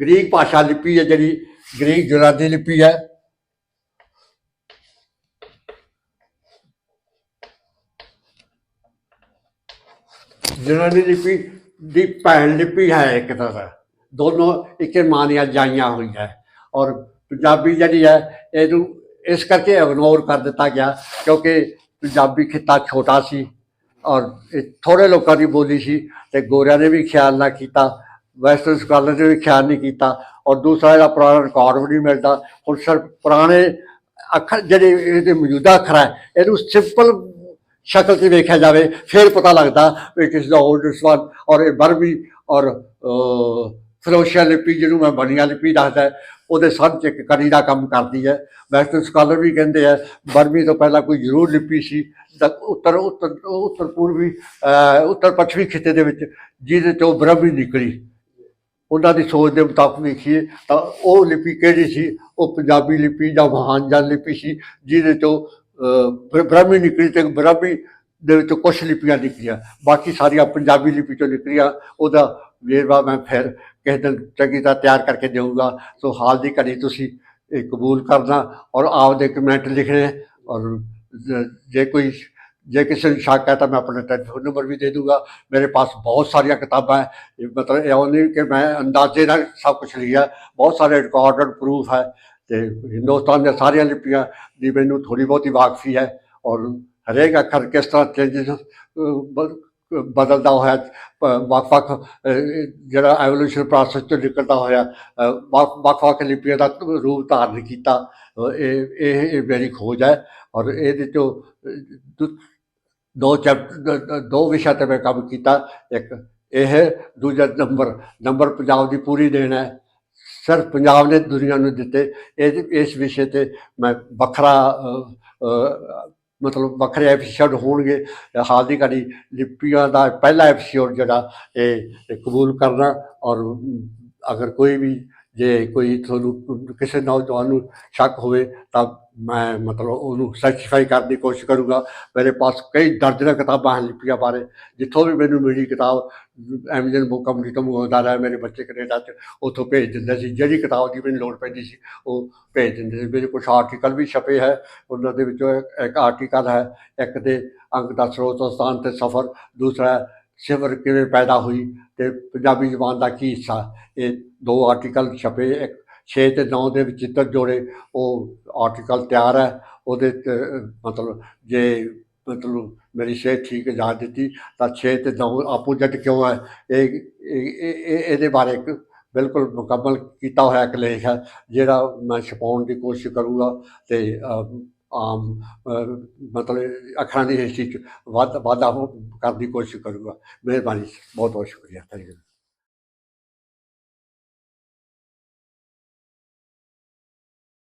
ਗ੍ਰੀਕ ਭਾਸ਼ਾ ਲਿਪੀ ਹੈ ਜਿਹੜੀ ਗ੍ਰੀਕ ਯੂਨਾਨੀ ਲਿਪੀ ਹੈ। ਯੂਨਾਨੀ ਲਿਪੀ ਦੀ ਭੈਣ ਲਿਪੀ ਹੈ ਇੱਕ ਤਰ੍ਹਾਂ ਦੋਨੋਂ ਇੱਕੇ ਮਾਂ ਦੀਆਂ ਜਾਈਆਂ ਹੋਈਆਂ। ਔਰ ਪੰਜਾਬੀ ਜਿਹੜੀ ਹੈ, ਇਹਨੂੰ ਇਸ ਕਰਕੇ ਇਗਨੋਰ ਕਰ ਦਿੱਤਾ ਗਿਆ ਕਿਉਂਕਿ ਪੰਜਾਬੀ ਖਿੱਤਾ ਛੋਟਾ ਸੀ ਔਰ ਇਹ ਥੋੜੇ ਲੋਕਾਂ ਦੀ ਬੋਲੀ ਸੀ ਤੇ ਗੋਰਿਆਂ ਨੇ ਵੀ ਖਿਆਲ ਨਾ ਕੀਤਾ, ਵੈਸਟਰਨ ਸਕਾਲਰ ਨੇ ਵੀ ਖਿਆਲ ਨਹੀਂ ਕੀਤਾ ਔਰ ਦੂਸਰਾ ਇਹਦਾ ਪੁਰਾਣਾ ਰਿਕਾਰਡ ਵੀ ਨਹੀਂ ਮਿਲਦਾ। ਹੁਣ ਸਿਰਫ ਪੁਰਾਣੇ ਅੱਖਰ ਜਿਹੜੇ ਇਹਦੇ ਮੌਜੂਦਾ ਅੱਖਰ ਹੈ, ਇਹਨੂੰ ਸਿੰਪਲ ਸ਼ਕਲ 'ਚ ਵੇਖਿਆ ਜਾਵੇ, ਫਿਰ ਪਤਾ ਲੱਗਦਾ ਵੀ ਕਿਸ ਦਾ ਓਲਡਸਟ ਵਨ ਔਰ ਇਹ ਬਰਬੀ ਔਰ ਫਿਰੋਸ਼ੀਆ ਲਿਪੀ ਜਿਹਨੂੰ ਮੈਂ ਬਣੀਆਂ ਲਿਪੀ ਦੱਸਦਾ, ਉਹਦੇ ਸੰਨ 'ਚ ਇੱਕ ਕੜੀ ਦਾ ਕੰਮ ਕਰਦੀ ਹੈ। ਵੈਸਟਰਨ ਸਕਾਲਰ ਵੀ ਕਹਿੰਦੇ ਆ, ਬਰਮੀ ਤੋਂ ਪਹਿਲਾਂ ਕੋਈ ਜ਼ਰੂਰ ਲਿਪੀ ਸੀ ਉੱਤਰ ਉੱਤਰ ਉੱਤਰ ਪੂਰਬੀ ਉੱਤਰ ਪੱਛਮੀ ਖਿੱਤੇ ਦੇ ਵਿੱਚ, ਜਿਹਦੇ ਤੋਂ ਬ੍ਰਹਮੀ ਨਿਕਲੀ। ਉਹਨਾਂ ਦੀ ਸੋਚ ਦੇ ਮੁਤਾਬਕ ਵੇਖੀਏ, ਤਾਂ ਉਹ ਲਿਪੀ ਕਿਹੜੀ ਸੀ? ਉਹ ਪੰਜਾਬੀ ਲਿਪੀ ਜਾਂ ਮਹਾਨਜਨ ਲਿਪੀ ਸੀ, ਜਿਹਦੇ ਤੋਂ ਬ੍ਰਹਮੀ ਨਿਕਲੀ ਤੇ ਬ੍ਰਹਮੀ ਦੇ ਵਿੱਚੋਂ ਕੁਛ ਲਿਪੀਆਂ ਨਿਕਲੀਆਂ। ਬਾਕੀ ਸਾਰੀਆਂ ਪੰਜਾਬੀ ਲਿਪੀ ਚੋਂ ਨਿਕਲੀਆਂ, ਉਹਦਾ ਵੇਰਵਾ ਮੈਂ ਫਿਰ ਕਿਸੇ ਦਿਨ ਚੰਗੀ ਤਰ੍ਹਾਂ ਤਿਆਰ ਕਰਕੇ ਦੇਵਾਂਗਾ ਸੋ ਹਾਲ ਦੀ ਘੜੀ ਤੁਸੀਂ ਇਹ ਕਬੂਲ ਕਰਨਾ ਔਰ ਆਪਦੇ ਕਮੈਂਟ ਲਿਖਣੇ ਔਰ ਜੇ ਕੋਈ, ਜੇ ਕਿਸੇ ਨੂੰ ਸ਼ੱਕ ਹੈ ਤਾਂ ਮੈਂ ਆਪਣਾ ਟੈਲੀਫੋਨ ਨੰਬਰ ਵੀ ਦੇ ਦੂੰਗਾ। ਮੇਰੇ ਪਾਸ ਬਹੁਤ ਸਾਰੀਆਂ ਕਿਤਾਬਾਂ ਹੈ। ਮਤਲਬ ਇਹ ਨਹੀਂ ਕਿ ਮੈਂ ਅੰਦਾਜ਼ੇ ਨਾਲ ਸਭ ਕੁਝ ਲਿਖਿਆ ਬਹੁਤ ਸਾਰੇ ਰਿਕਾਰਡਡ ਪ੍ਰੂਫ ਹੈ। ਤੇ ਹਿੰਦੁਸਤਾਨ ਦੀਆਂ ਸਾਰੀਆਂ ਲਿਪੀਆਂ ਦੀ ਮੈਨੂੰ ਥੋੜੀ ਬਹੁਤੀ ਵਾਕਫੀ ਹੈ। ਔਰ ਹਰੇਕ ਅੱਖਰ ਕਿਸ ਤਰ੍ਹਾਂ ਚੇਂਜਸ ਬਦਲਦਾ ਹੋਇਆ ਵੱਖ-ਵੱਖ ਜਿਹੜਾ ਐਵੋਲੂਸ਼ਨ ਪ੍ਰੋਸੈਸ ਤੋਂ ਨਿਕਲਦਾ ਹੋਇਆ ਵੱਖ- ਵੱਖ-ਵੱਖ ਲਿਪੀਆਂ ਦਾ ਰੂਪ ਧਾਰਨ ਕੀਤਾ ਇਹ ਇਹ ਮੇਰੀ ਖੋਜ ਹੈ ਔਰ ਇਹਦੇ ਚੋਂ ਦੋ- ਚੈਪਟਰ ਦੋ ਵਿਸ਼ਾ ਤੇ ਮੈਂ ਕੰਮ ਕੀਤਾ, ਇੱਕ ਇਹ ਦੂਜਾ ਨੰਬਰ ਨੰਬਰ ਪੰਜਾਬ ਦੀ ਪੂਰੀ ਦੇਣ ਹੈ, ਸਿਰਫ ਪੰਜਾਬ ਨੇ ਦੁਨੀਆ ਨੂੰ ਦਿੱਤੇ, ਇਹ, ਇਸ ਵਿਸ਼ੇ ਤੇ ਮੈਂ ਵੱਖਰਾ ਮਤਲਬ ਵੱਖਰੇ ਐਪੀਸੋਡ ਹੋਣਗੇ, ਹਾਲ ਦੀ ਘੜੀ ਲਿਪੀਆਂ ਦਾ ਪਹਿਲਾ ਐਪੀਸੋਡ ਜਿਹੜਾ ਇਹ ਕਬੂਲ ਕਰਨਾ ਔਰ ਅਗਰ ਕੋਈ ਵੀ ਜੇ ਕੋਈ ਤੁਹਾਨੂੰ ਕਿਸੇ ਨੌਜਵਾਨ ਨੂੰ ਸ਼ੱਕ ਹੋਵੇ ਤਾਂ ਮੈਂ ਮਤਲਬ ਉਹਨੂੰ ਸੈਟੀਸਫਾਈ ਕਰਨ ਦੀ ਕੋਸ਼ਿਸ਼ ਕਰੂੰਗਾ। ਮੇਰੇ ਪਾਸ ਕਈ ਦਰਜਨਾਂ ਕਿਤਾਬਾਂ ਹਨ ਲਿਪੀਆਂ ਬਾਰੇ। ਜਿੱਥੋਂ ਵੀ ਮੈਨੂੰ ਮਿਲੀ ਕਿਤਾਬ ਐਮਜਨ ਬੁੱਕ ਕੰਪਨੀ ਤੋਂ ਮੰਗਵਾਉਂਦਾ ਰਿਹਾ ਮੇਰੇ ਬੱਚੇ ਕੈਨੇਡਾ 'ਚ। ਉੱਥੋਂ ਭੇਜ ਦਿੰਦੇ ਸੀ। ਜਿਹੜੀ ਕਿਤਾਬ ਦੀ ਮੈਨੂੰ ਲੋੜ ਪੈਂਦੀ ਸੀ, ਉਹ ਭੇਜ ਦਿੰਦੇ ਸੀ। ਮੇਰੇ ਕੁਝ ਆਰਟੀਕਲ ਵੀ ਛਪੇ ਹੈ। ਉਹਨਾਂ ਦੇ ਵਿੱਚੋਂ ਇੱਕ- ਆਰਟੀਕਲ ਹੈ, ਇੱਕ ਤੇ ਅੰਕ ਦਾ ਸਰੋਤ ਸਥਾਨ ਤੇ ਸਫ਼ਰ, ਦੂਸਰਾ ਸਿਫਰ ਕਿਵੇਂ ਪੈਦਾ ਹੋਈ ਤੇ ਪੰਜਾਬੀ ਜ਼ਬਾਨ ਦਾ ਕੀ ਹਿੱਸਾ? ਇਹ ਦੋ ਆਰਟੀਕਲ ਛਪੇ, ਇੱਕ 6 ਤੇ 9 ਦੇ ਵਿੱਚ ਚਿੱਤਰ ਜੋੜੇ, ਉਹ ਆਰਟੀਕਲ ਤਿਆਰ ਹੈ। ਉਹਦੇ ਤੇ, ਮਤਲਬ ਜੇ, ਮਤਲਬ ਮੇਰੀ ਸਿਹਤ ਠੀਕ ਇਜਾਜ਼ਤ ਦਿੱਤੀ, ਤਾਂ 6 ਤੇ 9 ਆਪੋਜੀਟ ਕਿਉਂ ਹੈ? ਇਹ, ਇਹ- ਇਹ- ਇਹ- ਇਹਦੇ ਬਾਰੇ ਇੱਕ ਬਿਲਕੁਲ ਮੁਕੰਮਲ ਕੀਤਾ ਹੋਇਆ ਇੱਕ ਲੇਖ ਹੈ, ਜਿਹੜਾ ਮੈਂ ਛਪਾਉਣ ਦੀ ਕੋਸ਼ਿਸ਼ ਕਰੂੰਗਾ ਤੇ ਆਮ ਮਤਲਬ ਅੱਖਰਾਂ ਦੀ ਹਿਸਟਰੀ 'ਚ ਵਾਧਾ ਵਾਧਾ ਕਰਨ ਦੀ ਕੋਸ਼ਿਸ਼ ਕਰੂੰਗਾ। ਮਿਹਰਬਾਨੀ, ਬਹੁਤ ਬਹੁਤ ਸ਼ੁਕਰੀਆ। Thank you